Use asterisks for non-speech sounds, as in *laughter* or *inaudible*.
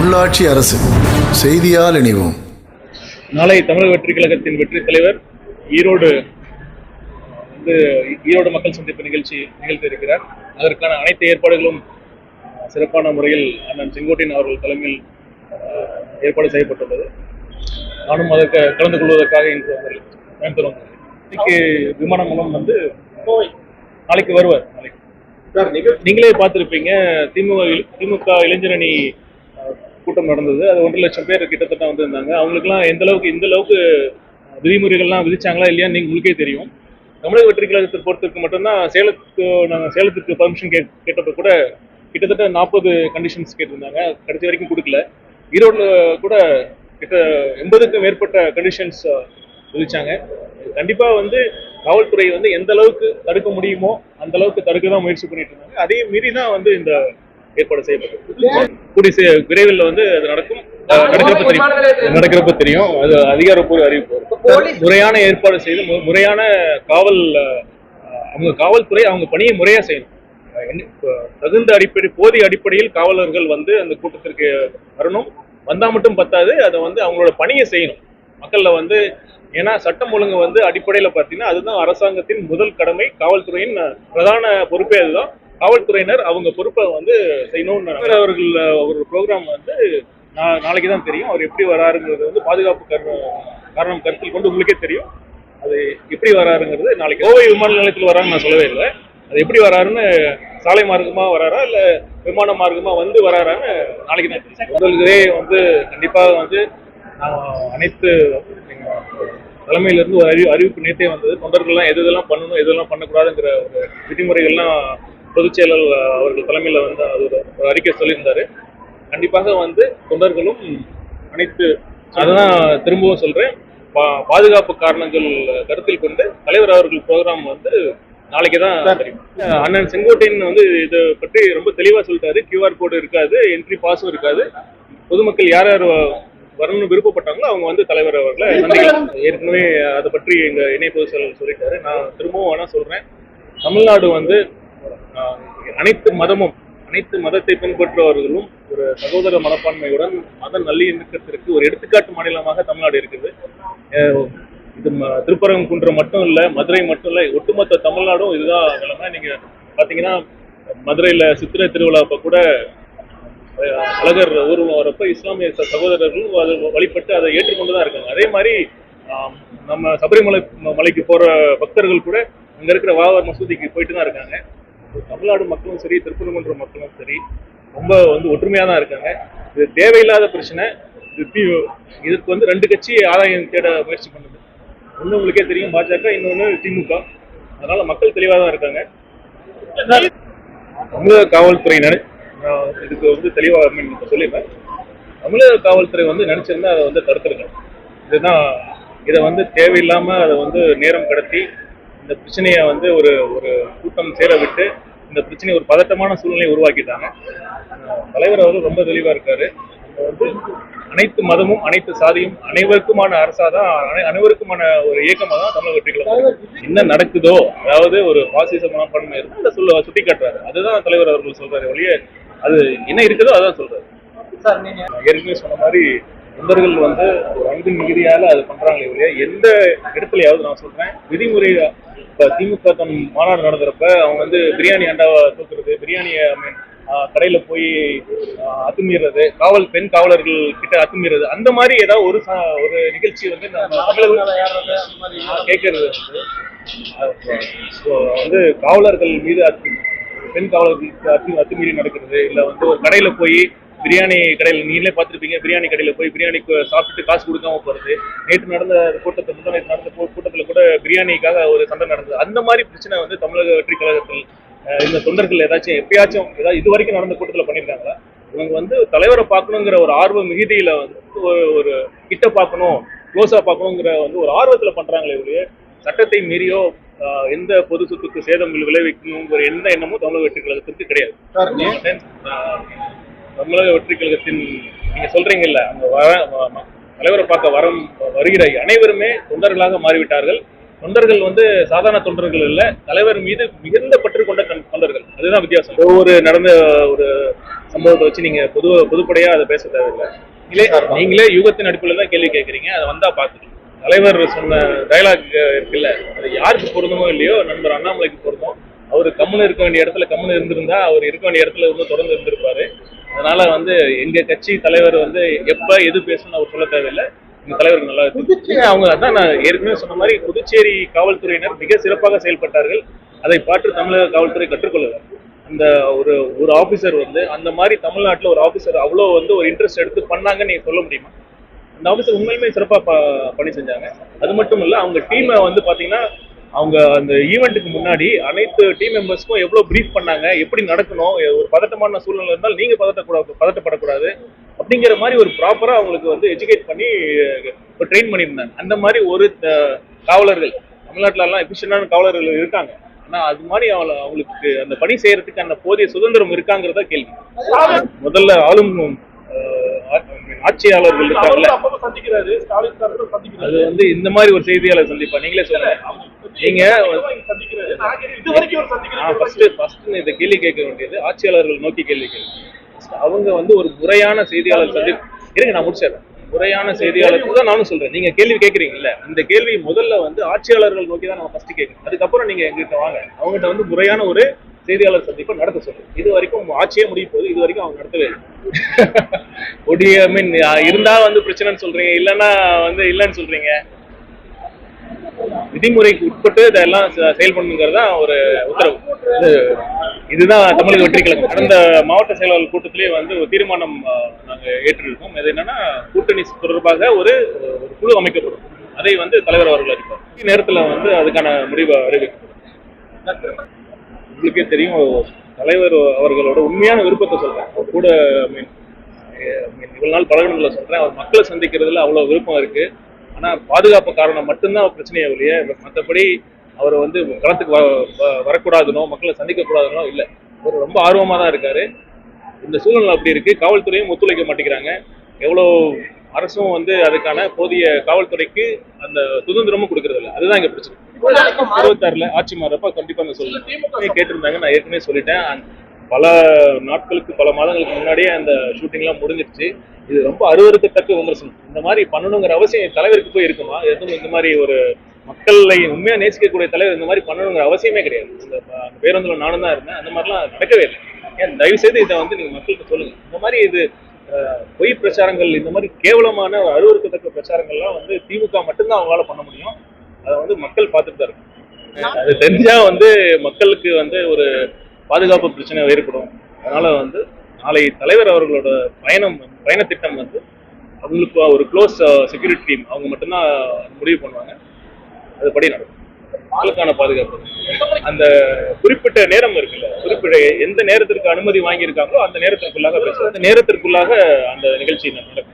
உள்ளாட்சி அரசு. செய்தியால் இணைவோம். நாளை தமிழக வெற்றி கழகத்தின் வெற்றி தலைவர் ஈரோடு வந்து ஈரோடு மக்கள் சந்திப்பு நிகழ்ச்சி நிகழ்த்த இருக்கிறார். அதற்கான அனைத்து ஏற்பாடுகளும் சிறப்பான முறையில் அண்ணன் செங்கோட்டையன் அவர்கள் தலைமையில் அஹ், ஏற்பாடு செய்யப்பட்டுள்ளது. நானும் அதற்கு கலந்து கொள்வதற்காக இன்று கோயம்புத்தூர் வந்தேன். இன்னைக்கு விமானம் மூலம் வந்து கோவை நாளைக்கு வருவார் நாளைக்கு. நீங்களே பார்த்துருப்பீங்க திமுக திமுக இளைஞரணி கூட்டம் நடந்தது. அது ஒன்றரை லட்சம் பேர் கிட்டத்தட்ட வந்திருந்தாங்க. அவங்களுக்குலாம் எந்த அளவுக்கு இந்த அளவுக்கு விதிமுறைகள்லாம் விதிச்சாங்களா இல்லையா நீங்க உங்களுக்கே தெரியும். தமிழக வெற்றி கழகத்தை பொறுத்தவரைக்கும் மட்டும்தான் சேலத்துக்கு நாங்கள் சேலத்துக்கு பர்மிஷன் கே கேட்டப்ப கூட கிட்டத்தட்ட நாற்பது கண்டிஷன்ஸ் கேட்டிருந்தாங்க. கடைசி வரைக்கும் கொடுக்கல. ஈரோடுல கூட கிட்ட எண்பதுக்கும் மேற்பட்ட கண்டிஷன்ஸ் விதிச்சாங்க. கண்டிப்பா வந்து காவல்துறை வந்து எந்த அளவுக்கு தடுக்க முடியுமோ அந்த அளவுக்கு தடுக்க தான் முயற்சி பண்ணிட்டு இருந்தாங்க. அதே மீறி தான் வந்து இந்த ஏற்பாடு செய்யப்பட்டது கூடிய சீ- விரைவில் வந்து அது நடக்கும். நடக்கிறப்ப தெரியும். நடக்கிறப்ப தெரியும். அது அதிகாரப்பூர்வ அறிவிப்பு. முறையான ஏற்பாடு செய்து முறையான காவல் அவங்க காவல்துறை அவங்க பணியை முறையா செய்யணும். தகுந்த அடிப்படை போதிய அடிப்படையில் காவலர்கள் வந்து அந்த கூட்டத்திற்கு வரணும். வந்தா மட்டும் பத்தாது. அதை வந்து அவங்களோட பணியை செய்யணும். மக்கள்ல வந்து ஏன்னா சட்டம் ஒழுங்கு வந்து அடிப்படையில பார்த்தீங்கன்னா அதுதான் அரசாங்கத்தின் முதல் கடமை. காவல்துறையின் பிரதான பொறுப்பே அதுதான். காவல்துறையினர் அவங்க பொறுப்பை வந்து செய்யணும்னு அவர்கள் ஒரு ப்ரோக்ராம் வந்து நாளைக்கு தான் தெரியும். அவர் எப்படி வராருங்கிறது வந்து பாதுகாப்பு காரணம் காரணம் கருத்தில் கொண்டு உங்களுக்கே தெரியும். அது எப்படி வராருங்கிறது நாளைக்கு கோவை விமான நிலையத்தில் வராருன்னு நான் சொல்லவே இல்லை. அது எப்படி வராருன்னு சாலை மார்க்கமா வராரா இல்ல விமான மார்க்கமா வந்து வராரான்னு நாளைக்கு தான் தெரியும். முதல்களே வந்து கண்டிப்பா வந்து அனைத்து எங்க தலைமையில இருந்து ஒரு அறிவி அறிவிப்பு நேத்தே வந்தது. தொண்டர்கள்லாம் எது இதெல்லாம் பண்ணணும் எதெல்லாம் பண்ணக்கூடாதுங்கிற ஒரு விதிமுறைகள்லாம் பொதுச் செயலர் அவர்கள் தலைமையில வந்து அது ஒரு அறிக்கை சொல்லியிருந்தாரு. கண்டிப்பாக வந்து தொண்டர்களும் அனைத்து அதான் திரும்பவும் சொல்றேன். பா- பாதுகாப்பு காரணங்கள் கருத்தில் கொண்டு தலைவர் அவர்கள் ப்ரோக்ராம் வந்து நாளைக்கு தான் தெரியும். அண்ணன் செங்கோட்டையன் வந்து இதை பற்றி ரொம்ப தெளிவா சொல்லிட்டாரு. கியூஆர் கோடு இருக்காது என்ட்ரி பாஸும் இருக்காது. பொதுமக்கள் யார் யார் வரணும்னு விருப்பப்பட்டாங்களோ அவங்க வந்து தலைவர் அவர்களை ஏற்கனவே அதை பற்றி எங்க இணை பொதுச் செயலர் சொல்லிட்டாரு. நான் திரும்பவும் வேணா சொல்றேன். தமிழ்நாடு வந்து அனைத்து மதமும் அனைத்து மதத்தை பின்பற்றுபவர்களும் ஒரு சகோதர மனப்பான்மையுடன் மத நல்லிணக்கத்திற்கு ஒரு எடுத்துக்காட்டு மாநிலமாக தமிழ்நாடு இருக்குது. இது ம- திருப்பரங்குன்றம் மட்டும் இல்ல மதுரை மட்டும் இல்ல ஒட்டுமொத்த தமிழ்நாடும் இதுதான் நிலைமை. நீங்க பாத்தீங்கன்னா மதுரையில சித்திரை திருவிழா அப்ப கூட அழகர் ஊர்வலம் வரப்ப இஸ்லாமிய சகோதரர்களும் அது வழிபட்டு அதை ஏற்றுக்கொண்டு தான் இருக்காங்க. அதே மாதிரி நம்ம சபரிமலை மலைக்கு போற பக்தர்கள் கூட அங்க இருக்கிற வாவர் மசூதிக்கு போயிட்டு தான் இருக்காங்க. தமிழ்நாடு மக்களும் சரி திருப்பரங்குன்ற மக்களும் சரி ரொம்ப வந்து ஒற்றுமையா தான் இருக்காங்க. இது தேவையில்லாத பிரச்சனை. இது இதுக்கு வந்து ரெண்டு கட்சி ஆதாயம் தேட முயற்சி பண்ணுது. ஒண்ணு உங்களுக்கே தெரியும் பாஜக இன்னொன்னு திமுக. அதனால மக்கள் தெளிவாக தான் இருக்காங்க. தமிழக காவல்துறையினர் நான் இதுக்கு வந்து தெளிவாக I தமிழக காவல்துறை வந்து நினைச்சிருந்தா அதை வந்து தடுத்துருக்கேன் இதுதான் இதை வந்து தேவையில்லாம அதை வந்து நேரம் கடத்தி இந்த பிரச்சனையை வந்து ஒரு ஒரு கூட்டம் சேர விட்டு இந்த பிரச்சனையை ஒரு பதட்டமான சூழ்நிலையை உருவாக்கிட்டாங்க. தலைவர் அவர்கள் ரொம்ப தெளிவா இருக்காரு. வந்து அனைத்து மதமும் அனைத்து சாதியும் அனைவருக்குமான அரசாதான் அனை- அனைவருக்குமான ஒரு இயக்கமாக தான் தமிழக வெற்றி கழகம் என்ன நடக்குதோ அதாவது ஒரு பாசிச மனப்பான்மை இருக்கு அதை சொல்ல சுட்டி காட்டுறாரு அதுதான் தலைவர் அவர்கள் சொல்றாரு ஒழிய அது என்ன இருக்குதோ அதான் சொல்றாரு. ஏற்கனவே சொன்ன மாதிரி தொண்டர்கள் வந்து ஒரு அன்பின் மிகுதியால அது பண்றாங்களே ஒழிய எந்த இடத்துலயாவது நான் சொல்றேன். விதிமுறை இப்ப திமுக தன் மாநாடு நடந்துறப்ப அவங்க வந்து பிரியாணி அண்டாவை தூக்குறது பிரியாணியை ஆஹ், கடையில போய் அத்துமீறது காவல் பெண் காவலர்கள் கிட்ட அத்துமீறது அந்த மாதிரி ஏதாவது ஒரு ஒரு நிகழ்ச்சி வந்து நம்ம தமிழக கேட்கறது வந்து. வந்து காவலர்கள் மீது அத்து பெண் காவலர்களுக்கு அத்து அத்துமீறி நடக்கிறது இல்ல வந்து ஒரு கடையில போய் பிரியாணி கடையில் நீங்களே பார்த்திருப்பீங்க பிரியாணி கடையில போய் பிரியாணிக்கு சாப்பிட்டு காசு கொடுக்காம போறது. நேற்று நடந்த கூட்டத்தை முந்தா நேற்று நடந்த கூட்டத்துல கூட பிரியாணிக்காக ஒரு சண்டை நடந்தது. அந்த மாதிரி பிரச்சனை வந்து தமிழக வெற்றி கழகத்தில் இந்த தொண்டர்கள் ஏதாச்சும் எப்பயாச்சும் ஏதாவது இது வரைக்கும் நடந்த கூட்டத்துல பண்ணியிருக்காங்களா? இவங்க வந்து தலைவரை பார்க்கணுங்கிற ஒரு ஆர்வ மிகுதியில வந்து ஒரு கிட்ட பார்க்கணும் க்ளோஸா பார்க்கணுங்கிற வந்து ஒரு ஆர்வத்துல பண்றாங்களே ஒழிய சட்டத்தை மீறியோ எந்த பொது சொத்துக்கு சேதம் விளைவிக்கணுங்கிற எந்த எண்ணமும் தமிழக வெற்றி கழகத்திற்கு கிடையாது. தமிழக வெற்றி கழகத்தின் நீங்க சொல்றீங்கல்ல அந்த வர தலைவரை பார்க்க வரம் வருகிற அனைவருமே தொண்டர்களாக மாறிவிட்டார்கள். தொண்டர்கள் வந்து சாதாரண தொண்டர்கள் இல்ல தலைவர் மீது மிகுந்த பற்று கொண்ட தொண்டர்கள். அதுதான் வித்தியாசம். ஒவ்வொரு நடந்த ஒரு சம்பவத்தை வச்சு நீங்க பொது பொதுப்படையா அதை பேச தேவையில்லை. நீங்களே நீங்களே யுகத்தின் அடிப்படையில் தான் கேள்வி கேட்குறீங்க அதை வந்தா பார்த்துக்கலாம். தலைவர் சொன்ன டயலாக் இருக்குல்ல அது யாருக்கு பொருந்தமோ இல்லையோ நண்பர் அண்ணாமலைக்கு பொருந்தும். அவர் கம்முன்னு இருக்க வேண்டிய இடத்துல கம்முன்னு இருந்திருந்தா அவர் இருக்க வேண்டிய இடத்துல இன்னும் தொடர்ந்து இருந்திருப்பாரு. அதனால வந்து எங்க கட்சி தலைவர் வந்து எப்ப எது பேசணும்னு அவர் சொல்ல தேவையில்லை. எங்க தலைவருக்கு நல்லா இருக்கு அவங்க அதான் நான் ஏற்கனவே சொன்ன மாதிரி புதுச்சேரி காவல்துறையினர் மிக சிறப்பாக செயல்பட்டார்கள். அதை பார்த்து தமிழக காவல்துறை கற்றுக்கொள்ளுது அந்த ஒரு ஒரு ஆபீசர் வந்து அந்த மாதிரி தமிழ்நாட்டுல ஒரு ஆபீசர் அவ்வளோ வந்து ஒரு இன்ட்ரெஸ்ட் எடுத்து பண்ணாங்கன்னு நீங்க சொல்ல முடியுமா? அந்த ஆபீசர் உண்மையுமே சிறப்பாக பணி செஞ்சாங்க. அது மட்டும் இல்லை அவங்க டீமை வந்து பார்த்தீங்கன்னா அவங்க அந்த ஈவெண்ட்டுக்கு முன்னாடி அனைத்து டீம் மெம்பர்ஸ்க்கும் எவ்வளோ ப்ரீஃப் பண்ணாங்க எப்படி நடக்கணும் ஒரு பதட்டமான சூழ்நிலை இருந்தால் நீங்கள் பதட்டக்கூடாது பதட்டப்படக்கூடாது அப்படிங்கிற மாதிரி ஒரு ப்ராப்பராக அவங்களுக்கு வந்து எஜுகேட் பண்ணி ட்ரெயின் பண்ணியிருந்தாங்க. அந்த மாதிரி ஒரு காவலர்கள் தமிழ்நாட்டிலலாம் எஃபிஷியண்டான காவலர்கள் இருக்காங்க. ஆனால் அது மாதிரி அவள அவங்களுக்கு அந்த பணி செய்யறதுக்கு அந்த போதிய சுதந்திரம் இருக்காங்கிறதா கேள்வி. முதல்ல ஆளும் ஆட்சியாளர்கள் இருக்காங்கல்ல. அது வந்து இந்த மாதிரி ஒரு செய்தியாளர் சந்திப்பா. நீங்களே சொல்லுங்க. நீங்க இந்த கேள்வி கேட்க வேண்டியது ஆட்சியாளர்கள் நோக்கி கேள்வி கேள்வி. அவங்க வந்து ஒரு முறையான செய்தியாளர் சந்தி இருங்க நான் முடிச்சிடுறேன். முறையான செய்தியாளருக்கு தான் நானும் சொல்றேன். நீங்க கேள்வி கேட்குறீங்கல்ல இந்த கேள்வி முதல்ல வந்து ஆட்சியாளர்கள் நோக்கி தான் நம்ம ஃபர்ஸ்ட் கேட்கணும். அதுக்கப்புறம் நீங்க எங்கிட்ட வாங்க. அவங்ககிட்ட வந்து முறையான ஒரு செய்தியாளர் சந்திப்பை நடத்த சொல்லுங்க. இது வரைக்கும் ஆட்சியே முடிய போகுது. இது வரைக்கும் அவங்க நடத்தவே இல்லை. *laughs* ஒடிய மீன் இருந்தா வந்து பிரச்சனைன்னு சொல்றீங்க இல்லைன்னா வந்து இல்லைன்னு சொல்றீங்க. விதிமுறைக்கு உட்பட்டு இதெல்லாம் செ- செயல்படணுங்கிறது தான் ஒரு உத்தரவு. இதுதான் தமிழக வெற்றி கழகம். கடந்த மாவட்ட செயலாளர் கூட்டத்திலேயே வந்து ஒரு தீர்மானம் நாங்கள் ஏற்றிருக்கோம். அது என்னன்னா கூட்டணி தொடர்பாக ஒரு ஒரு குழு அமைக்கப்படும். அதை வந்து தலைவர் அவர்கள் அறிவிப்பார். நேரத்தில் வந்து அதுக்கான முடிவை அறிவிக்கப்படும். உங்களுக்கே தெரியும் தலைவர் அவர்களோட உண்மையான விருப்பத்தை சொல்றேன். அவர் கூட மீன் இவ்வளவு நாள் பழகினதுல சொல்றேன். அவர் மக்களை சந்திக்கிறதுல அவ்வளவு விருப்பம் இருக்கு. ஆனா பாதுகாப்பு காரணம் மட்டும்தான் பிரச்சனையே ஒழிய மற்றபடி அவர் வந்து களத்துக்கு வ- வ- வரக்கூடாதுனோ மக்களை சந்திக்க கூடாதுனோ இல்லை. அவர் ரொம்ப ஆர்வமா தான் இருக்காரு. இந்த சூழ்நிலை அப்படி இருக்கு. காவல்துறையும் ஒத்துழைக்க மாட்டேங்கிறாங்க. எவ்வளோ அரசும் வந்து அதுக்கான போதிய காவல்துறைக்கு அந்த சுதந்திரமும் கொடுக்கறதில்ல. அதுதான் இங்க பிரச்சனை. இருபத்தாறுல ஆட்சி மாறப்ப கண்டிப்பா அந்த சொல்லுங்க. கேட்டிருந்தாங்க. நான் ஏற்கனவே சொல்லிட்டேன். பல நாட்களுக்கு பல மாதங்களுக்கு முன்னாடியே அந்த ஷூட்டிங்லாம் முடிஞ்சிருச்சு. இது ரொம்ப அருவருக்கத்தக்க விமர்சனம். இந்த மாதிரி பண்ணணுங்கிற அவசியம் தலைவருக்கு போய் இருக்குமா? எதுவும் இந்த மாதிரி ஒரு மக்களை உண்மையா நேசிக்கக்கூடிய தலைவர் இந்த மாதிரி பண்ணணுங்கிற அவசியமே கிடையாது. இந்த பேருந்துல நானும் தான் இருந்தேன். அந்த மாதிரிலாம் நடக்கவே இல்லை. ஏன் தயவு செய்து இதை வந்து நீங்க மக்களுக்கு சொல்லுங்க. இந்த மாதிரி இது பொய் பிரச்சாரங்கள் இந்த மாதிரி கேவலமான ஒரு அருவருக்கத்தக்க பிரச்சாரங்கள்லாம் வந்து திமுக மட்டும்தான் அவங்களால பண்ண முடியும். அதை வந்து மக்கள் பார்த்துட்டு தான் அது தெரிஞ்சா வந்து மக்களுக்கு வந்து ஒரு பாதுகாப்பு பிரச்சனை ஏற்படும். அதனால வந்து நாளை தலைவர் அவர்களோட பயணம் பயண திட்டம் வந்து அவங்களுக்கு ஒரு க்ளோஸ் செக்யூரிட்டி டீம் அவங்க மட்டும்தான் முடிவு பண்ணுவாங்க. அதுபடி நடக்கும். ஆளுக்கான பாதுகாப்பு. அந்த குறிப்பிட்ட நேரம் இருக்குல்ல குறிப்பிட்ட எந்த நேரத்திற்கு அனுமதி வாங்கியிருக்காங்களோ அந்த நேரத்திற்குள்ளாக பேசுவோம். அந்த நேரத்திற்குள்ளாக அந்த நிகழ்ச்சி நடக்கும்.